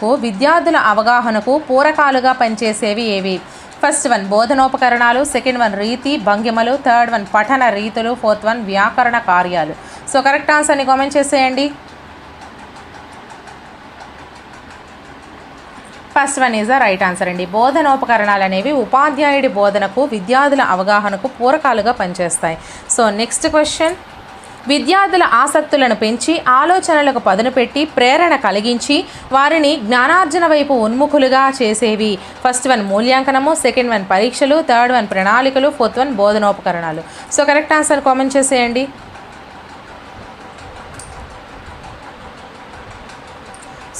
బోధనకు విద్యార్థుల అవగాహనకు పూరకాలుగా పనిచేసేవి ఏవి? ఫస్ట్ వన్ బోధనోపకరణాలు సెకండ్ వన్ రీతి భంగిమలు థర్డ్ వన్ పఠన రీతులు ఫోర్త్ వన్ వ్యాకరణ కార్యాలు. సో కరెక్ట్ ఆన్సర్ని కామెంట్ చేసేయండి. First one is the right answer అండి. బోధనోపకరణాలు అనేవి ఉపాధ్యాయుడి బోధనకు విద్యార్థుల అవగాహనకు పూరకాలుగా పనిచేస్తాయి. So next question. విద్యార్థుల ఆసక్తులను పెంచి ఆలోచనలకు పదును పెట్టి ప్రేరణ కలిగించి వారిని జ్ఞానార్జన వైపు ఉన్ముఖులుగా చేసేవి. ఫస్ట్ వన్ మూల్యాంకనము సెకండ్ వన్ పరీక్షలు థర్డ్ వన్ ప్రణాళికలు ఫోర్త్ వన్ బోధనోపకరణాలు. సో కరెక్ట్ ఆన్సర్ కామెంట్ చేసేయండి.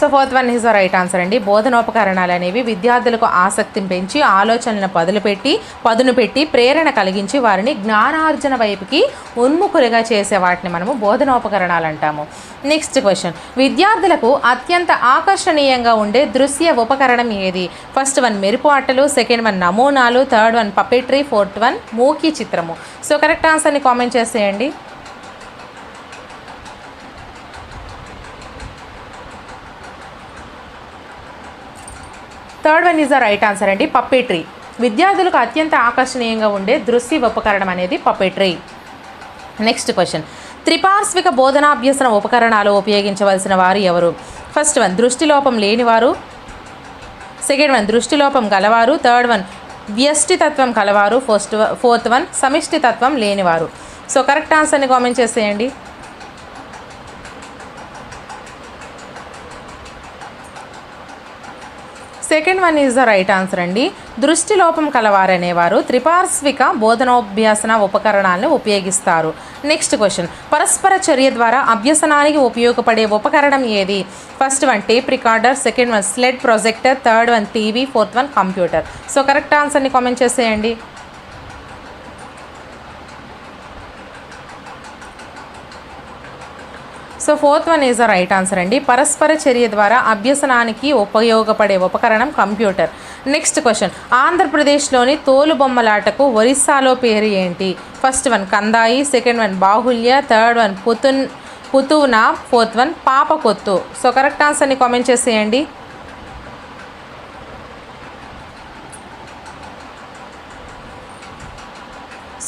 So fourth one is the right answer అండి. బోధనోపకరణాలు అనేవి విద్యార్థులకు ఆసక్తిని పెంచి ఆలోచనలను పదులు పెట్టి పదును పెట్టి ప్రేరణ కలిగించి వారిని జ్ఞానార్జన వైపుకి ఉన్ముఖులుగా చేసే వాటిని మనము బోధనోపకరణాలు అంటాము. నెక్స్ట్ క్వశ్చన్ విద్యార్థులకు అత్యంత ఆకర్షణీయంగా ఉండే దృశ్య ఉపకరణం ఏది? ఫస్ట్ వన్ మెరుపు ఆటలు సెకండ్ వన్ నమూనాలు third one puppetry fourth one మూకీ చిత్రము. సో కరెక్ట్ ఆన్సర్ని కామెంట్ చేసేయండి. Third one is the right answer అండి పప్పెట్రీ విద్యార్థులకు అత్యంత ఆకర్షణీయంగా ఉండే దృశ్య ఉపకరణం అనేది పప్పెట్రీ నెక్స్ట్ క్వశ్చన్ త్రిపార్శ్విక బోధనాభ్యసన ఉపకరణాలు ఉపయోగించవలసిన వారు ఎవరు? ఫస్ట్ వన్ దృష్టిలోపం లేనివారు. సెకండ్ వన్ దృష్టిలోపం గలవారు. థర్డ్ వన్ వ్యష్టితత్వం కలవారు. ఫస్ట్ ఫోర్త్ వన్ సమిష్టితత్వం లేనివారు. సో కరెక్ట్ ఆన్సర్ని కామెంట్ చేసేయండి. Second one is the right answer అండి. దృష్టి లోపం కలవారనేవారు త్రిపార్శ్విక బోధనోభ్యాసన ఉపకరణాలను ఉపయోగిస్తారు. Next question. పరస్పర చర్య ద్వారా అభ్యసనానికి ఉపయోగపడే ఉపకరణం ఏది? First one tape recorder second one slide projector third one TV fourth one computer. So correct ఆన్సర్ని కామెంట్ చేసేయండి. So fourth one is the right answer అండి. పరస్పర చర్య ద్వారా అభ్యసనానికి ఉపయోగపడే ఉపకరణం కంప్యూటర్. నెక్స్ట్ క్వశ్చన్ ఆంధ్రప్రదేశ్లోని తోలు బొమ్మలాటకు ఒరిస్సాలో పేరు ఏంటి? ఫస్ట్ వన్ కందాయి. సెకండ్ వన్ బాహుల్య థర్డ్ వన్ పుతున్ పుతునా. ఫోర్త్ వన్ పాపకొత్తు సో కరెక్ట్ ఆన్సర్ని కామెంట్ చేసేయండి.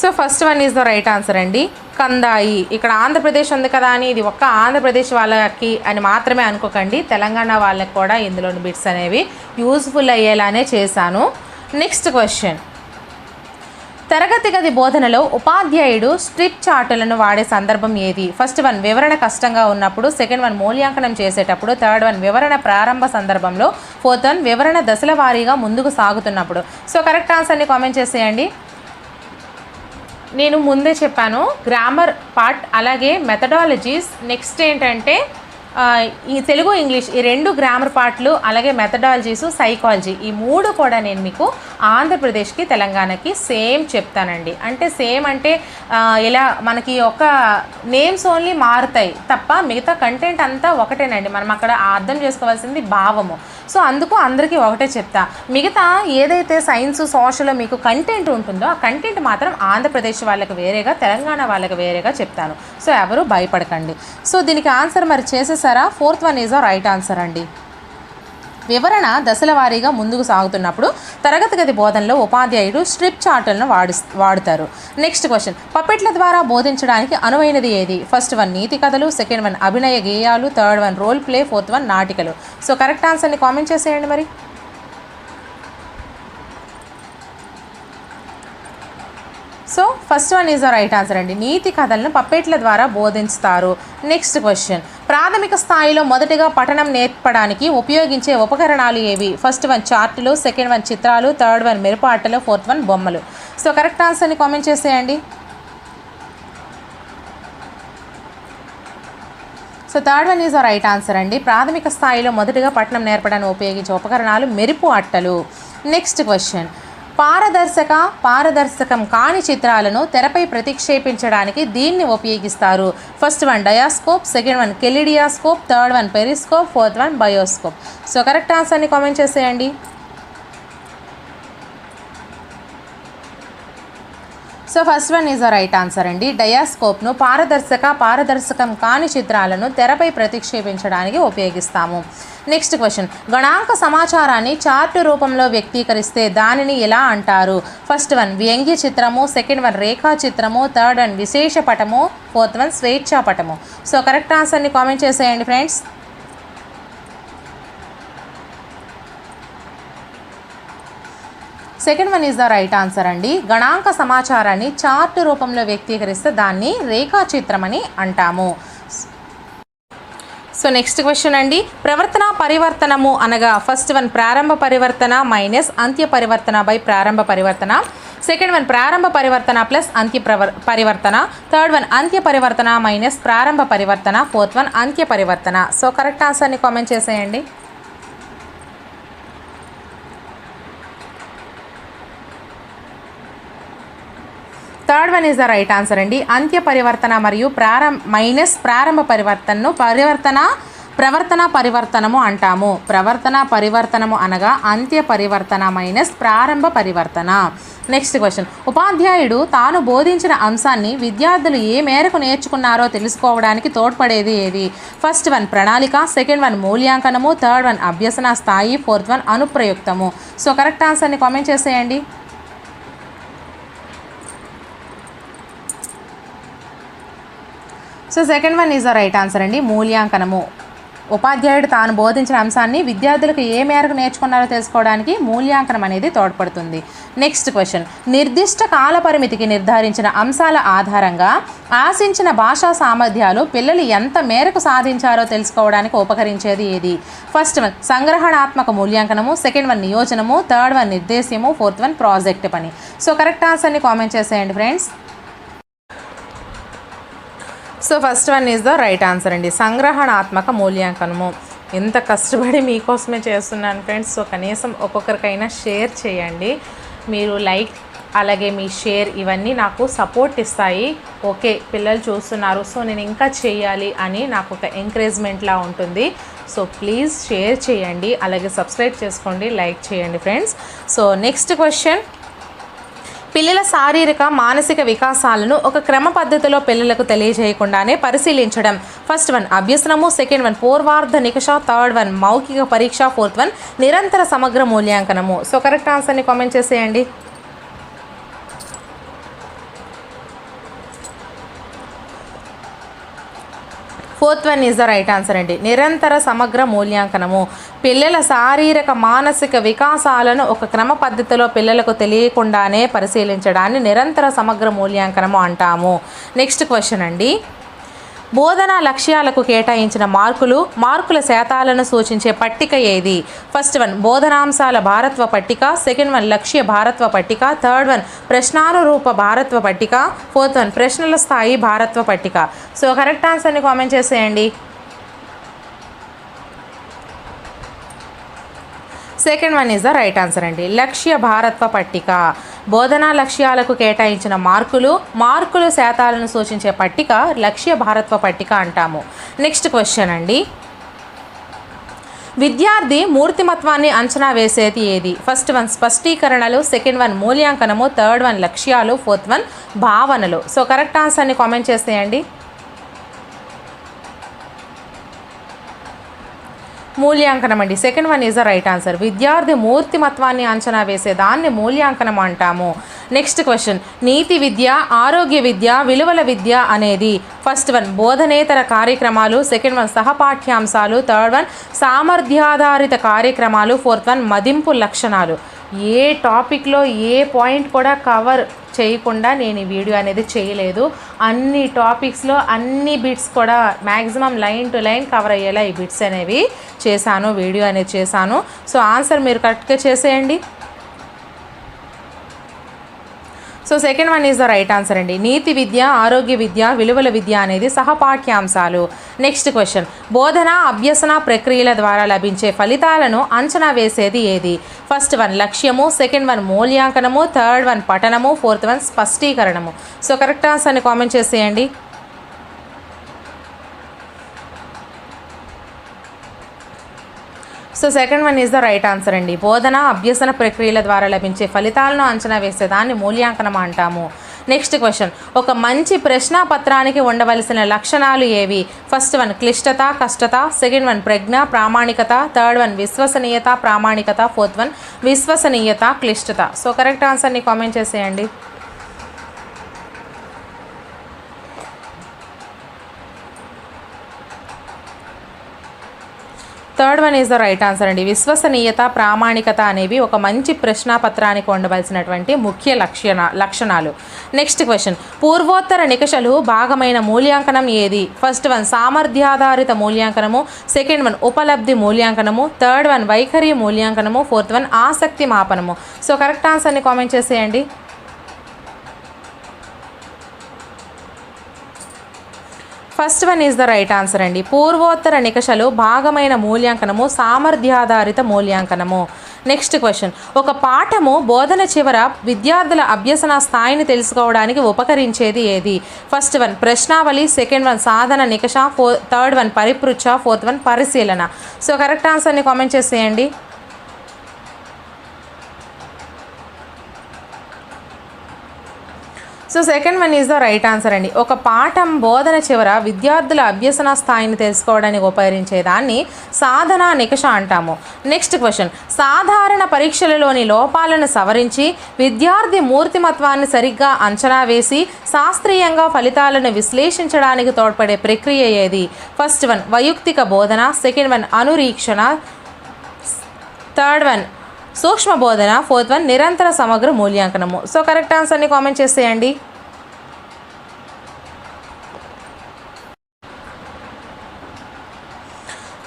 So first one is the right answer అండి. కందాయి. ఇక్కడ ఆంధ్రప్రదేశ్ ఉంది కదా అని ఇది ఒక్క ఆంధ్రప్రదేశ్ వాళ్ళకి అని మాత్రమే అనుకోకండి. తెలంగాణ వాళ్ళకి కూడా ఇందులోని బిట్స్ అనేవి యూజ్ఫుల్ అయ్యేలానే చేశాను. నెక్స్ట్ క్వశ్చన్ తరగతి గది బోధనలో ఉపాధ్యాయుడు స్ట్రిప్ చార్టులను వాడే సందర్భం ఏది? ఫస్ట్ వన్ వివరణ కష్టంగా ఉన్నప్పుడు. సెకండ్ వన్ మూల్యాంకనం చేసేటప్పుడు. థర్డ్ వన్ వివరణ ప్రారంభ సందర్భంలో. ఫోర్త్ వన్ వివరణ దశల వారీగా ముందుకు సాగుతున్నప్పుడు. సో కరెక్ట్ ఆన్సర్ని కామెంట్ చేసేయండి. నేను ముందే చెప్పాను గ్రామర్ పార్ట్ అలాగే మెథడాలజీస్ నెక్స్ట్ ఏంటంటే ఈ తెలుగు ఇంగ్లీష్ ఈ రెండు గ్రామర్ పార్ట్లు అలాగే మెథడాలజీస్ సైకాలజీ ఈ మూడు కూడా నేను మీకు ఆంధ్రప్రదేశ్కి తెలంగాణకి సేమ్ చెప్తానండి. అంటే సేమ్ అంటే ఇలా మనకి ఒక నేమ్స్ ఓన్లీ మారుతాయి తప్ప మిగతా కంటెంట్ అంతా ఒకటేనండి. మనం అక్కడ అర్థం చేసుకోవాల్సింది భావము. సో అందుకు అందరికీ ఒకటే చెప్తా. మిగతా ఏదైతే సైన్స్ సోషల్ మీకు కంటెంట్ ఉంటుందో ఆ కంటెంట్ మాత్రం ఆంధ్రప్రదేశ్ వాళ్ళకి వేరేగా తెలంగాణ వాళ్ళకి వేరేగా చెప్తాను. సో ఎవరు భయపడకండి. సో దీనికి ఆన్సర్ మరి చేసే ఆన్సరా? Fourth one is a right answer అండి. వివరణ దశల వారీగా ముందుకు సాగుతున్నప్పుడు తరగతి గది బోధనలో ఉపాధ్యాయుడు స్ట్రిప్ చార్టులను వాడు వాడుతారు. Next question. పప్పెట్ల ద్వారా బోధించడానికి అనువైనది ఏది? ఫస్ట్ వన్ నీతి కథలు సెకండ్ వన్ అభినయ గేయాలు third one role play fourth one నాటికలు. సో కరెక్ట్ ఆన్సర్ని కామెంట్ చేసేయండి మరి. So first one is the right answer అండి. నీతి కథలను పప్పెట్ల ద్వారా బోధిస్తారు నెక్స్ట్ క్వశ్చన్. ప్రాథమిక స్థాయిలో మొదటిగా పఠనం నేర్పడానికి ఉపయోగించే ఉపకరణాలు ఏవి? ఫస్ట్ వన్ చార్టులు సెకండ్ వన్ చిత్రాలు థర్డ్ వన్ మెరుపు ఆటలు ఫోర్త్ వన్ బొమ్మలు సో కరెక్ట్ ఆన్సర్ని కామెంట్ చేసేయండి. So third one is the right answer అండి. ప్రాథమిక స్థాయిలో మొదటిగా పట్టణం నేర్పడానికి ఉపయోగించే ఉపకరణాలు మెరుపు అట్టలు. నెక్స్ట్ క్వశ్చన్ పారదర్శక పారదర్శకం కాని చిత్రాలను తెరపై ప్రతిక్షేపించడానికి దీన్ని ఉపయోగిస్తారు. First one diascope second one kaleidoscope third one periscope fourth one bioscope. So correct ఆన్సర్ని కామెంట్ చేసేయండి. So first one is right answer అండి. డయాస్కోప్ను పారదర్శక పారదర్శకం కాని చిత్రాలను తెరపై ప్రతిక్షేపించడానికి ఉపయోగిస్తాము. Next question. గణాంక సమాచారాన్ని చార్ట్ రూపంలో వ్యక్తీకరిస్తే దానిని ఎలా అంటారు? ఫస్ట్ వన్ వ్యంగ్య చిత్రము సెకండ్ వన్ రేఖా చిత్రము థర్డ్ వన్ విశేష పటము ఫోర్త్ వన్ స్వేచ్ఛా పటము. సో కరెక్ట్ ఆన్సర్ని కామెంట్ చేసేయండి friends. Second one is the right answer అండి. గణాంక సమాచారాన్ని చార్ట్ రూపంలో వ్యక్తీకరిస్తే దాన్ని రేఖాచిత్రం అని అంటాము. సో నెక్స్ట్ క్వశ్చన్ అండి. ప్రవర్తన పరివర్తనము అనగా ఫస్ట్ వన్ ప్రారంభ పరివర్తన మైనస్ అంత్య పరివర్తన బై ప్రారంభ పరివర్తన. సెకండ్ వన్ ప్రారంభ పరివర్తన ప్లస్ అంత్య పరివర్తన. థర్డ్ వన్ అంత్య పరివర్తన మైనస్ ప్రారంభ పరివర్తన. ఫోర్త్ వన్ అంత్య పరివర్తన. సో కరెక్ట్ ఆన్సర్ని కామెంట్ చేసేయండి. Third one is the right answer అండి. అంత్య పరివర్తన మరియు ప్రారంభ మైనస్ ప్రారంభ పరివర్తనను పరివర్తన ప్రవర్తన పరివర్తనము అంటాము. ప్రవర్తన పరివర్తనము అనగా అంత్య పరివర్తన మైనస్ ప్రారంభ పరివర్తన. Next question. ఉపాధ్యాయుడు తాను బోధించిన అంశాన్ని విద్యార్థులు ఏ మేరకు నేర్చుకున్నారో తెలుసుకోవడానికి తోడ్పడేది ఏది? ఫస్ట్ వన్ ప్రణాళిక సెకండ్ వన్ మూల్యాంకనము థర్డ్ వన్ అభ్యసన స్థాయి ఫోర్త్ వన్ అనుప్రయుక్తము. సో కరెక్ట్ ఆన్సర్ని కామెంట్ చేసేయండి. So second one is the right answer అండి మూల్యాంకనము. ఉపాధ్యాయుడు తాను బోధించిన అంశాన్ని విద్యార్థులకు ఏ మేరకు నేర్చుకున్నారో తెలుసుకోవడానికి మూల్యాంకనం అనేది తోడ్పడుతుంది. నెక్స్ట్ క్వశ్చన్ నిర్దిష్ట కాల పరిమితికి నిర్ధారించిన అంశాల ఆధారంగా ఆశించిన భాషా సామర్థ్యాలు పిల్లలు ఎంత మేరకు సాధించారో తెలుసుకోవడానికి ఉపకరించేది ఏది? ఫస్ట్ వన్ సంగ్రహణాత్మక మూల్యాంకనము. సెకండ్ వన్ నియోజనము. థర్డ్ వన్ నిర్దేశము. ఫోర్త్ వన్ ప్రాజెక్ట్ పని. సో కరెక్ట్ ఆన్సర్ని కామెంట్ చేసేయండి friends. So first one is the right answer అండి. సంగ్రహణాత్మక మూల్యాంకనము. ఎంత కష్టపడి మీకోసమే చేస్తున్నాను ఫ్రెండ్స్ సో కనీసం ఒక్కొక్కరికైనా షేర్ చేయండి. మీరు లైక్ అలాగే మీ షేర్ ఇవన్నీ నాకు సపోర్ట్ ఇస్తాయి. ఓకే పిల్లలు చూస్తున్నారు. సో నేను ఇంకా చేయాలి అని నాకు ఒక ఎంకరేజ్మెంట్లా ఉంటుంది. సో ప్లీజ్ షేర్ చేయండి. అలాగే సబ్స్క్రైబ్ చేసుకోండి. లైక్ చేయండి ఫ్రెండ్స్ సో నెక్స్ట్ క్వశ్చన్ పిల్లల శారీరక మానసిక వికాసాలను ఒక క్రమ పద్ధతిలో పిల్లలకు తెలియజేయకుండానే పరిశీలించడం. ఫస్ట్ వన్ అభ్యసనము. సెకండ్ వన్ పూర్వార్ధ నికష. థర్డ్ వన్ మౌఖిక పరీక్ష. ఫోర్త్ వన్ నిరంతర సమగ్ర మూల్యాంకనము. సో కరెక్ట్ ఆన్సర్ని కామెంట్ చేసేయండి. Fourth one is the right answer అండి. నిరంతర సమగ్ర మూల్యాంకనము. పిల్లల శారీరక మానసిక వికాసాలను ఒక క్రమ పద్ధతిలో పిల్లలకు తెలియకుండానే పరిశీలించడాన్ని నిరంతర సమగ్ర మూల్యాంకనము అంటాము. నెక్స్ట్ క్వశ్చన్ అండి. బోధనా లక్ష్యాలకు కేటాయించిన మార్కులు మార్కుల శాతాలను సూచించే పట్టిక ఏది? ఫస్ట్ వన్ బోధనాంశాల భారత్వ పట్టిక. సెకండ్ వన్ లక్ష్య భారత్వ పట్టిక. థర్డ్ వన్ ప్రశ్నానురూప భారత్వ పట్టిక. ఫోర్త్ వన్ ప్రశ్నల స్థాయి భారత్వ పట్టిక. సో కరెక్ట్ ఆన్సర్ని కామెంట్ చేసేయండి. Second one is the right answer అండి. లక్ష్య భారత్వ పట్టిక. బోధనా లక్ష్యాలకు కేటాయించిన మార్కులు మార్కులు శాతాలను సూచించే పట్టిక లక్ష్య భారత్వ పట్టిక అంటాము. నెక్స్ట్ క్వశ్చన్ అండి. విద్యార్థి మూర్తిమత్వాన్ని అంచనా వేసేది ఏది? ఫస్ట్ వన్ స్పష్టీకరణలు. సెకండ్ వన్ మూల్యాంకనము. థర్డ్ వన్ లక్ష్యాలు. ఫోర్త్ వన్ భావనలు. సో కరెక్ట్ ఆన్సర్ని కామెంట్ చేసేయండి మూల్యాంకనం అండి. Second one is the right answer విద్యార్థి మూర్తిమత్వాన్ని అంచనా వేసే దాన్ని మూల్యాంకనం అంటాము. నెక్స్ట్ క్వశ్చన్ నీతి విద్య ఆరోగ్య విద్య విలువల విద్య అనేది. ఫస్ట్ వన్ బోధనేతర కార్యక్రమాలు. సెకండ్ వన్ సహపాఠ్యాంశాలు. థర్డ్ వన్ సామర్థ్యాధారిత కార్యక్రమాలు. ఫోర్త్ వన్ మదింపు లక్షణాలు. ఏ టాపిక్లో ఏ పాయింట్ కూడా కవర్ చేయకుండా నేను ఈ వీడియో అనేది చేయలేదు. అన్ని టాపిక్స్లో అన్ని బిట్స్ కూడా maximum line to line cover అయ్యేలా ఈ బిట్స్ అనేవి చేశాను వీడియో అనేది చేశాను. సో ఆన్సర్ మీరు కరెక్ట్గా చేసేయండి. So second one is the right answer అండి. నీతి విద్య ఆరోగ్య విద్య విలువల విద్య అనేది సహపాఠ్యాంశాలు. నెక్స్ట్ క్వశ్చన్ బోధన అభ్యసన ప్రక్రియల ద్వారా లభించే ఫలితాలను అంచనా వేసేది ఏది? ఫస్ట్ వన్ లక్ష్యము. సెకండ్ వన్ మూల్యాంకనము. థర్డ్ వన్ పఠనము. ఫోర్త్ వన్ స్పష్టీకరణము. సో కరెక్ట్ ఆన్సర్ని కామెంట్ చేసేయండి. So second one is the right answer అండి. బోధన అభ్యసన ప్రక్రియల ద్వారా లభించే ఫలితాలను అంచనా వేసే దాన్ని మూల్యాంకనం అంటాము. నెక్స్ట్ క్వశ్చన్ ఒక మంచి ప్రశ్నాపత్రానికి ఉండవలసిన లక్షణాలు ఏవి? ఫస్ట్ వన్ క్లిష్టత కష్టత. సెకండ్ వన్ ప్రజ్ఞ ప్రామాణికత. థర్డ్ వన్ విశ్వసనీయత ప్రామాణికత. ఫోర్త్ వన్ విశ్వసనీయత క్లిష్టత. సో కరెక్ట్ ఆన్సర్ని కామెంట్ చేసేయండి. Third one is the right answer అండి. విశ్వసనీయత ప్రామాణికత అనేవి ఒక మంచి ప్రశ్నాపత్రానికి ఉండవలసినటువంటి ముఖ్య లక్షణ లక్షణాలు. నెక్స్ట్ క్వశ్చన్ పూర్వోత్తర నికషలు భాగమైన మూల్యాంకనం ఏది? ఫస్ట్ వన్ సామర్థ్యాధారిత మూల్యాంకనము. సెకండ్ వన్ ఉపలబ్ధి మూల్యాంకనము. థర్డ్ వన్ వైఖరి మూల్యాంకనము. ఫోర్త్ వన్ ఆసక్తి మాపనము. సో కరెక్ట్ ఆన్సర్ని కామెంట్ చేసేయండి. First one is the right answer అండి. పూర్వోత్తర నికషలు భాగమైన మూల్యాంకనము సామర్థ్యాధారిత మూల్యాంకనము. నెక్స్ట్ క్వశ్చన్ ఒక పాఠము బోధన చివర విద్యార్థుల అభ్యసన స్థాయిని తెలుసుకోవడానికి ఉపకరించేది ఏది? ఫస్ట్ వన్ ప్రశ్నావళి. సెకండ్ వన్ సాధన నికష. ఫోర్ థర్డ్ వన్ పరిపృచ్ఛ. ఫోర్త్ వన్ పరిశీలన. సో కరెక్ట్ ఆన్సర్ని కామెంట్ చేసేయండి. So second one is the right answer అండి. ఒక పాఠం బోధన చివర విద్యార్థుల అభ్యసన స్థాయిని తెలుసుకోవడానికి ఉపయోగించేదాన్ని దాన్ని సాధన నికష అంటాము. నెక్స్ట్ క్వశ్చన్ సాధారణ పరీక్షలలోని లోపాలను సవరించి విద్యార్థి మూర్తిమత్వాన్ని సరిగ్గా అంచనా వేసి శాస్త్రీయంగా ఫలితాలను విశ్లేషించడానికి తోడ్పడే ప్రక్రియ ఏది? ఫస్ట్ వన్ వైయక్తిక బోధన. సెకండ్ వన్ అనురీక్షణ. థర్డ్ వన్ సూక్ష్మ బోధన ఫోర్త్ వన్ నిరంతర సమగ్ర మూల్యాంకనము. సో కరెక్ట్ ఆన్సర్ని కామెంట్ చేసేయండి.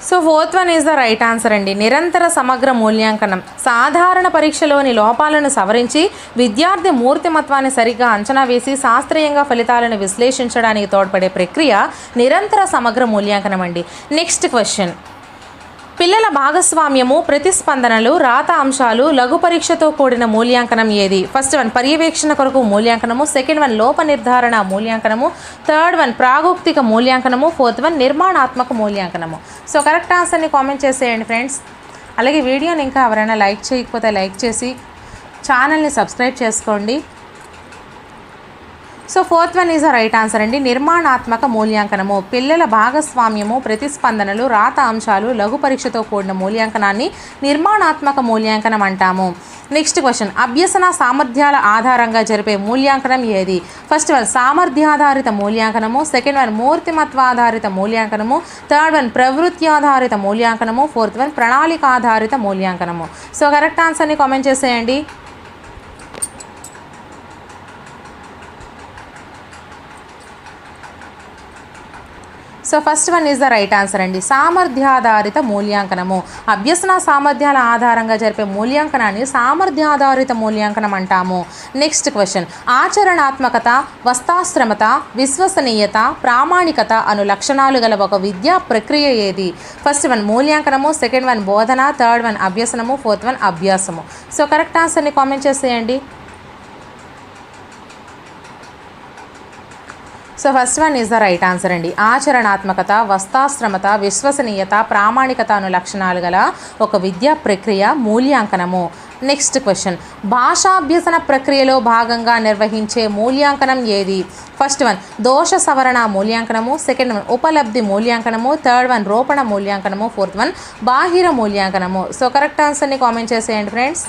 So fourth one is the right answer అండి. నిరంతర సమగ్ర మూల్యాంకనం. సాధారణ పరీక్షలోని లోపాలను సవరించి విద్యార్థి మూర్తిమత్వాన్ని సరిగ్గా అంచనా వేసి శాస్త్రీయంగా ఫలితాలను విశ్లేషించడానికి తోడ్పడే ప్రక్రియ నిరంతర సమగ్ర మూల్యాంకనం అండి. Next question. పిల్లల భాగస్వామ్యము ప్రతిస్పందనలు రాత అంశాలు లఘు పరీక్షతో కూడిన మూల్యాంకనం ఏది? ఫస్ట్ వన్ పర్యవేక్షణ కొరకు మూల్యాంకనము. సెకండ్ వన్ లోప నిర్ధారణ మూల్యాంకనము. థర్డ్ వన్ ప్రాగోక్తిక మూల్యాంకనము. ఫోర్త్ వన్ నిర్మాణాత్మక మూల్యాంకనము. సో కరెక్ట్ ఆన్సర్ని కామెంట్ చేసేయండి ఫ్రెండ్స్ అలాగే వీడియోని ఇంకా ఎవరైనా లైక్ చేయకపోతే లైక్ చేసి ఛానల్ని సబ్స్క్రైబ్ చేసుకోండి. So fourth one is a right answer అండి. నిర్మాణాత్మక మూల్యాంకనము. పిల్లల భాగస్వామ్యము ప్రతిస్పందనలు రాత అంశాలు లఘు పరీక్షతో కూడిన మూల్యాంకనాన్ని నిర్మాణాత్మక మూల్యాంకనం అంటాము. నెక్స్ట్ క్వశ్చన్ అభ్యసన సామర్థ్యాల ఆధారంగా జరిపే మూల్యాంకనం ఏది? ఫస్ట్ వన్ సామర్థ్యాధారిత మూల్యాంకనము. సెకండ్ వన్ మూర్తిమత్వాధారిత మూల్యాంకనము. థర్డ్ వన్ ప్రవృత్తి ఆధారిత మూల్యాంకనము. ఫోర్త్ వన్ ప్రణాళిక ఆధారిత మూల్యాంకనము సో కరెక్ట్ ఆన్సర్ని కామెంట్ చేసేయండి. So first one is the right answer అండి. సామర్థ్యాధారిత మూల్యాంకనము. అభ్యసన సామర్థ్యాల ఆధారంగా జరిపే మూల్యాంకనాన్ని సామర్థ్యాధారిత మూల్యాంకనం అంటాము. నెక్స్ట్ క్వశ్చన్ ఆచరణాత్మకత వస్తాశ్రమత విశ్వసనీయత ప్రామాణికత అను లక్షణాలు గల ఒక విద్యా ప్రక్రియ ఏది? ఫస్ట్ వన్ మూల్యాంకనము. సెకండ్ వన్ బోధన. థర్డ్ వన్ అభ్యసనము. ఫోర్త్ వన్ అభ్యాసము. సో కరెక్ట్ ఆన్సర్ని కామెంట్ చేసేయండి. So first one is the right answer అండి. ఆచరణాత్మకత వస్తాశ్రమత విశ్వసనీయత ప్రామాణికత అను లక్షణాలు గల ఒక విద్యా ప్రక్రియ మూల్యాంకనము. నెక్స్ట్ క్వశ్చన్ భాషాభ్యసన ప్రక్రియలో భాగంగా నిర్వహించే మూల్యాంకనం ఏది? ఫస్ట్ వన్ దోష సవరణ మూల్యాంకనము. సెకండ్ వన్ ఉపలబ్ధి మూల్యాంకనము. థర్డ్ వన్ రోపణ మూల్యాంకనము. ఫోర్త్ వన్ బాహిర మూల్యాంకనము. సో కరెక్ట్ ఆన్సర్ని కామెంట్ చేసేయండి friends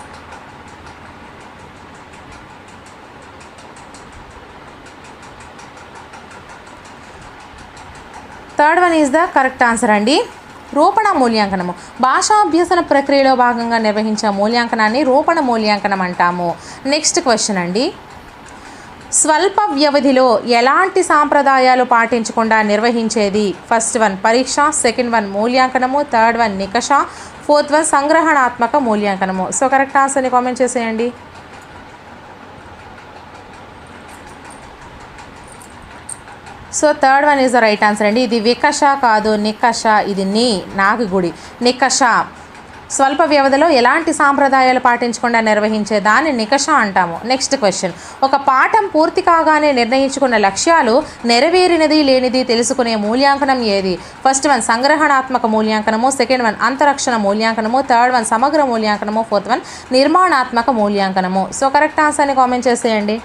third one is the correct answer అండి. రూపణ మూల్యాంకనము. భాషాభ్యసన ప్రక్రియలో భాగంగా నిర్వహించే మూల్యాంకనాన్ని రూపణ మూల్యాంకనం అంటాము. నెక్స్ట్ క్వశ్చన్ అండి. స్వల్ప వ్యవధిలో ఎలాంటి సాంప్రదాయాలు పాటించకుండా నిర్వహించేది? ఫస్ట్ వన్ పరీక్ష సెకండ్ వన్ మూల్యాంకనము థర్డ్ వన్ నికష ఫోర్త్ వన్ సంగ్రహణాత్మక మూల్యాంకనము. సో కరెక్ట్ ఆన్సర్ని కామెంట్ చేసేయండి. So third one is the right answer అండి. ఇది వికష కాదు నికష ఇది నీ నాకు గుడి. నికష స్వల్ప వ్యవధిలో ఎలాంటి సాంప్రదాయాలు పాటించకుండా నిర్వహించే దాన్ని నికష అంటాము. నెక్స్ట్ క్వశ్చన్ ఒక పాఠం పూర్తి కాగానే నిర్ణయించుకున్న లక్ష్యాలు నెరవేరినది లేనిది తెలుసుకునే మూల్యాంకనం ఏది? ఫస్ట్ వన్ సంగ్రహణాత్మక మూల్యాంకనము. సెకండ్ వన్ అంతరక్షణ మూల్యాంకనము. థర్డ్ వన్ సమగ్ర మూల్యాంకనము. ఫోర్త్ వన్ నిర్మాణాత్మక మూల్యాంకనము. సో కరెక్ట్ ఆన్సర్ని కామెంట్ చేసేయండి.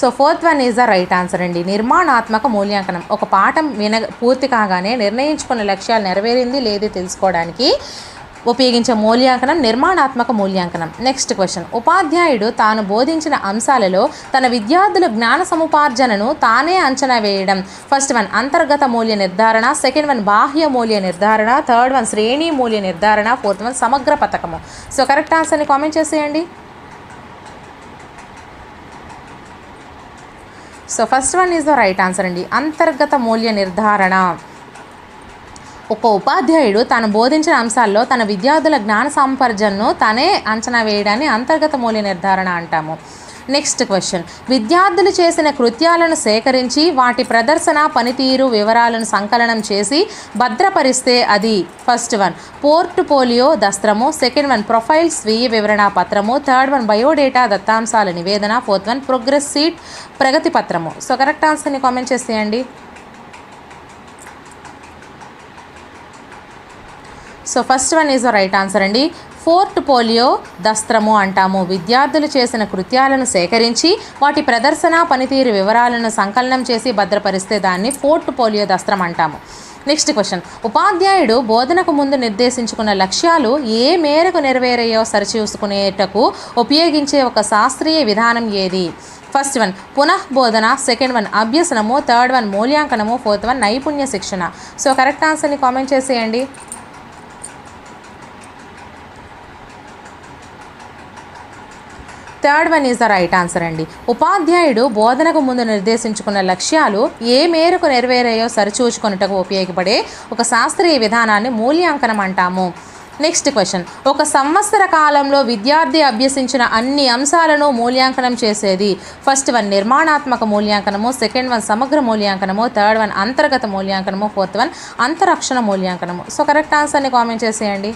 So fourth one is the right answer అండి. నిర్మాణాత్మక మూల్యాంకనం. ఒక పాఠం విన పూర్తి కాగానే నిర్ణయించుకున్న లక్ష్యాలు నెరవేరింది లేదో తెలుసుకోవడానికి ఉపయోగించే మూల్యాంకనం నిర్మాణాత్మక మూల్యాంకనం. నెక్స్ట్ క్వశ్చన్ ఉపాధ్యాయుడు తాను బోధించిన అంశాలలో తన విద్యార్థుల జ్ఞాన సముపార్జనను తానే అంచనా వేయడం. ఫస్ట్ వన్ అంతర్గత మూల్య నిర్ధారణ. సెకండ్ వన్ బాహ్య మూల్య నిర్ధారణ. థర్డ్ వన్ శ్రేణి మూల్య నిర్ధారణ. ఫోర్త్ వన్ సమగ్ర పథకము. సో కరెక్ట్ ఆన్సర్ని కామెంట్ చేసేయండి. So first one is the right answer అండి. అంతర్గత మూల్య నిర్ధారణ. ఒక ఉపాధ్యాయుడు తాను బోధించిన అంశాల్లో తన విద్యార్థుల జ్ఞాన సంపర్జన్ను తనే అంచనా వేయడాన్ని అంతర్గత మూల్య నిర్ధారణ అంటాము. నెక్స్ట్ క్వశ్చన్ విద్యార్థులు చేసిన కృత్యాలను సేకరించి వాటి ప్రదర్శన పనితీరు వివరాలను సంకలనం చేసి భద్రపరిస్తే అది ఫస్ట్ వన్ పోర్ట్ఫోలియో దస్త్రము. సెకండ్ వన్ ప్రొఫైల్ స్వీయ వివరణ పత్రము. థర్డ్ వన్ బయోడేటా దత్తాంశాల నివేదన. ఫోర్త్ వన్ ప్రోగ్రెస్ సీట్ ప్రగతి పత్రము. సో కరెక్ట్ ఆన్సర్ని కామెంట్ చేసేయండి. So first one is the right answer అండి. ఫోర్ట్ పోలియో దస్త్రము అంటాము. విద్యార్థులు చేసిన కృత్యాలను సేకరించి వాటి ప్రదర్శన పనితీరు వివరాలను సంకలనం చేసి భద్రపరిస్తే దాన్ని ఫోర్ట్ పోలియో దస్త్రం అంటాము. Next question. ఉపాధ్యాయుడు బోధనకు ముందు నిర్దేశించుకున్న లక్ష్యాలు ఏ మేరకు నెరవేరాయో సరిచూసుకునేటకు ఉపయోగించే ఒక శాస్త్రీయ విధానం ఏది? ఫస్ట్ వన్ పునఃబోధన. సెకండ్ వన్ అభ్యసనము. థర్డ్ వన్ మూల్యాంకనము. ఫోర్త్ వన్ నైపుణ్య శిక్షణ. సో కరెక్ట్ ఆన్సర్ని కామెంట్ చేసేయండి. Third one is the right answer అండి. ఉపాధ్యాయుడు బోధనకు ముందు నిర్దేశించుకున్న లక్ష్యాలు ఏ మేరకు నెరవేరాయో సరిచూచుకొనుటకు ఉపయోగపడే ఒక శాస్త్రీయ విధానాన్ని మూల్యాంకనం అంటాము. Next question. ఒక సంవత్సర కాలంలో విద్యార్థి అభ్యసించిన అన్ని అంశాలను మూల్యాంకనం చేసేది. ఫస్ట్ వన్ నిర్మాణాత్మక మూల్యాంకనము సెకండ్ వన్ సమగ్ర మూల్యాంకనము థర్డ్ వన్ అంతర్గత మూల్యాంకనము ఫోర్త్ వన్ అంతరక్షణ మూల్యాంకనము. సో కరెక్ట్ ఆన్సర్ని కామెంట్ చేసేయండి.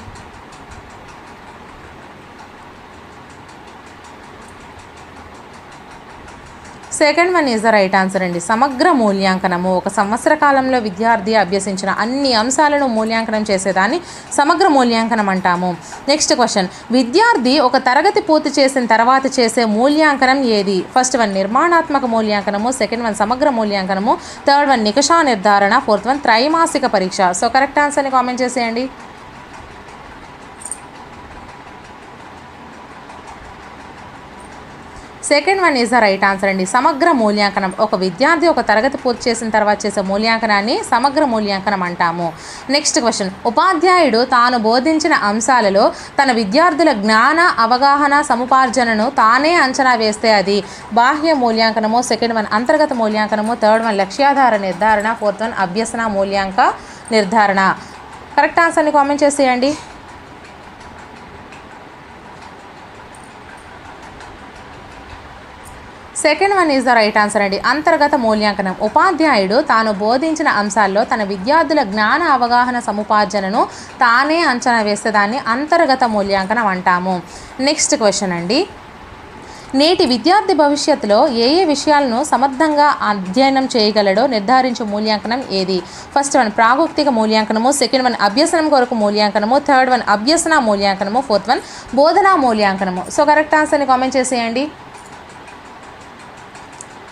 Second one is the right answer అండి. సమగ్ర మూల్యాంకనము. ఒక సంవత్సర కాలంలో విద్యార్థి అభ్యసించిన అన్ని అంశాలను మూల్యాంకనం చేసేదాన్ని సమగ్ర మూల్యాంకనం అంటాము. నెక్స్ట్ క్వశ్చన్ విద్యార్థి ఒక తరగతి పూర్తి చేసిన తర్వాత చేసే మూల్యాంకనం ఏది? ఫస్ట్ వన్ నిర్మాణాత్మక మూల్యాంకనము. సెకండ్ వన్ సమగ్ర మూల్యాంకనము. థర్డ్ వన్ నికషా నిర్ధారణ. ఫోర్త్ వన్ త్రైమాసిక పరీక్ష. సో కరెక్ట్ ఆన్సర్ని కామెంట్ చేసేయండి. Second one is the right answer అండి. సమగ్ర మూల్యాంకనం. ఒక విద్యార్థి ఒక తరగతి పూర్తి చేసిన తర్వాత చేసే మూల్యాంకనాన్ని సమగ్ర మూల్యాంకనం అంటాము. నెక్స్ట్ క్వశ్చన్ ఉపాధ్యాయుడు తాను బోధించిన అంశాలలో తన విద్యార్థుల జ్ఞాన అవగాహన సముపార్జనను తానే అంచనా వేస్తే అది బాహ్య మూల్యాంకనము సెకండ్ వన్ అంతర్గత మూల్యాంకనము థర్డ్ వన్ లక్ష్యాధార నిర్ధారణ ఫోర్త్ వన్ అభ్యసన మూల్యాంక నిర్ధారణ. కరెక్ట్ ఆన్సర్ని కామెంట్ చేసేయండి. Second one is the right answer అండి. అంతర్గత మూల్యాంకనం. ఉపాధ్యాయుడు తాను బోధించిన అంశాల్లో తన విద్యార్థుల జ్ఞాన అవగాహన సముపార్జనను తానే అంచనా వేస్తే దాన్ని అంతర్గత మూల్యాంకనం అంటాము. నెక్స్ట్ క్వశ్చన్ అండి. నేటి విద్యార్థి భవిష్యత్తులో ఏ ఏ విషయాలను సమర్థంగా అధ్యయనం చేయగలడో నిర్ధారించే మూల్యాంకనం ఏది? ఫస్ట్ వన్ ప్రాగుక్తిక మూల్యాంకనము. సెకండ్ వన్ అభ్యసనం కొరకు మూల్యాంకనము. థర్డ్ వన్ అభ్యసన మూల్యాంకనము. ఫోర్త్ వన్ బోధనా మూల్యాంకనము. సో కరెక్ట్ ఆన్సర్ని కామెంట్ చేసేయండి.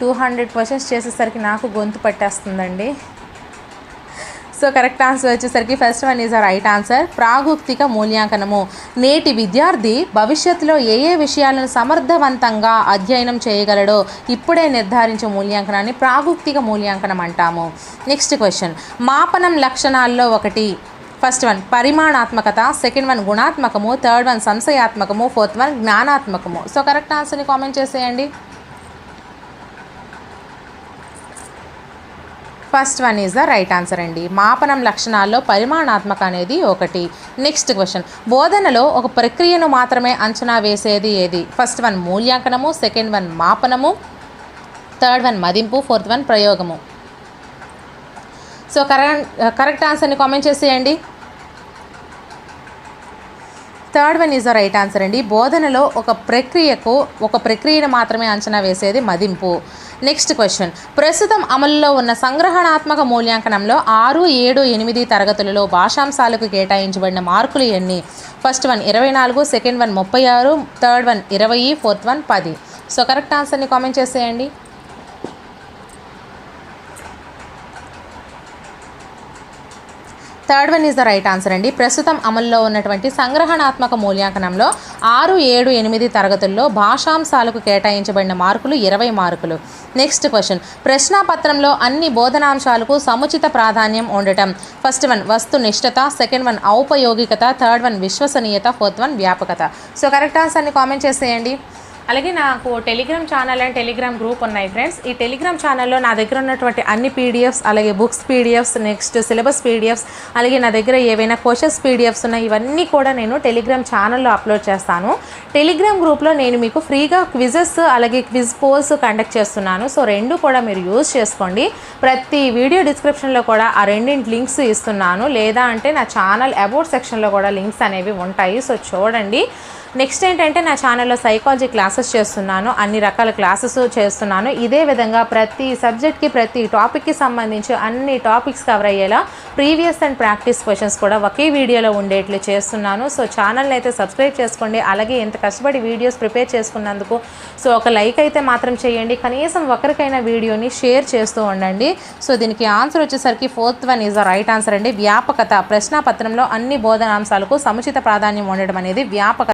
టూ హండ్రెడ్ క్వశ్చన్స్ చేసేసరికి నాకు గొంతు పట్టేస్తుందండి. సో కరెక్ట్ ఆన్సర్ వచ్చేసరికి first one is right answer. ప్రాగుక్తిక మూల్యాంకనము. నేటి విద్యార్థి భవిష్యత్తులో ఏ ఏ విషయాలను సమర్థవంతంగా అధ్యయనం చేయగలడో ఇప్పుడే నిర్ధారించే మూల్యాంకనాన్ని ప్రాగుక్తిక మూల్యాంకనం అంటాము. నెక్స్ట్ క్వశ్చన్ మాపనం లక్షణాల్లో ఒకటి. ఫస్ట్ వన్ పరిమాణాత్మకత. సెకండ్ వన్ గుణాత్మకము. థర్డ్ వన్ సంశయాత్మకము. ఫోర్త్ వన్ జ్ఞానాత్మకము. సో కరెక్ట్ ఆన్సర్ని కామెంట్ చేసేయండి. First one is the right answer అండి. మాపనం లక్షణాల్లో పరిమాణాత్మక అనేది ఒకటి. Next question. బోధనలో ఒక ప్రక్రియను మాత్రమే అంచనా వేసేది ఏది? ఫస్ట్ వన్ మూల్యాంకనము సెకండ్ వన్ మాపనము థర్డ్ వన్ మదింపు ఫోర్త్ వన్ ప్రయోగము. సో కరెక్ట్ కరెక్ట్ ఆన్సర్ని కామెంట్ చేసేయండి. Third one is the right answer అండి. బోధనలో ఒక ప్రక్రియకు ఒక ప్రక్రియను మాత్రమే అంచనా వేసేది మదింపు. నెక్స్ట్ క్వశ్చన్ ప్రస్తుతం అమలులో ఉన్న సంగ్రహణాత్మక మూల్యాంకనంలో ఆరు ఏడు ఎనిమిది తరగతులలో భాషాంశాలకు కేటాయించబడిన మార్కులు ఎన్ని? ఫస్ట్ వన్ ఇరవై నాలుగు సెకండ్ వన్ ముప్పై ఆరు థర్డ్ వన్ ఇరవై ఫోర్త్ వన్ పది. సో కరెక్ట్ ఆన్సర్ని కామెంట్ చేసేయండి. Third one is the right answer అండి. ప్రస్తుతం అమల్లో ఉన్నటువంటి సంగ్రహణాత్మక మూల్యాంకనంలో ఆరు ఏడు ఎనిమిది తరగతుల్లో భాషాంశాలకు కేటాయించబడిన మార్కులు ఇరవై మార్కులు. నెక్స్ట్ క్వశ్చన్ ప్రశ్నాపత్రంలో అన్ని బోధనాంశాలకు సముచిత ప్రాధాన్యం ఉండటం. ఫస్ట్ వన్ వస్తునిష్టత సెకండ్ వన్ ఔపయోగికత. థర్డ్ వన్ విశ్వసనీయత. ఫోర్త్ వన్ వ్యాపకత. సో కరెక్ట్ ఆన్సర్ని కామెంట్ చేసేయండి. అలాగే నాకు Telegram channel and Telegram group ఉన్నాయి ఫ్రెండ్స్ ఈ టెలిగ్రామ్ ఛానల్లో నా దగ్గర ఉన్నటువంటి అన్ని పీడిఎఫ్స్ అలాగే books PDFs next syllabus PDFs అలాగే నా దగ్గర ఏవైనా క్వశ్చన్స్ పీడిఎఫ్స్ ఉన్నాయి ఇవన్నీ కూడా నేను టెలిగ్రామ్ ఛానల్లో అప్లోడ్ చేస్తాను. టెలిగ్రామ్ గ్రూప్లో నేను మీకు ఫ్రీగా క్విజెస్ అలాగే క్విజ్ పోల్స్ కండక్ట్ చేస్తున్నాను. సో రెండు కూడా మీరు యూజ్ చేసుకోండి. ప్రతి వీడియో డిస్క్రిప్షన్లో కూడా ఆ రెండింటి లింక్స్ ఇస్తున్నాను. లేదా అంటే నా ఛానల్ అబౌట్ సెక్షన్లో కూడా లింక్స్ అనేవి ఉంటాయి. సో చూడండి. నెక్స్ట్ ఏంటంటే నా ఛానల్లో సైకాలజీ క్లాసెస్ చేస్తున్నాను అన్ని రకాల క్లాసెస్ చేస్తున్నాను. ఇదే విధంగా ప్రతి సబ్జెక్ట్కి ప్రతి టాపిక్కి సంబంధించి అన్ని టాపిక్స్ కవర్ అయ్యేలా ప్రీవియస్ అండ్ ప్రాక్టీస్ క్వశ్చన్స్ కూడా ఒకే వీడియోలో ఉండేట్లు చేస్తున్నాను. సో ఛానల్ని అయితే సబ్స్క్రైబ్ చేసుకోండి. అలాగే ఎంత కష్టపడి వీడియోస్ ప్రిపేర్ చేసుకున్నందుకు సో ఒక లైక్ అయితే మాత్రం చేయండి. కనీసం ఒకరికైనా వీడియోని షేర్ చేస్తూ ఉండండి. సో దీనికి ఆన్సర్ వచ్చేసరికి fourth one is the right answer అండి. వ్యాపకత ప్రశ్నాపత్రంలో అన్ని బోధనాంశాలకు సముచిత ప్రాధాన్యం ఉండడం అనేది వ్యాపకత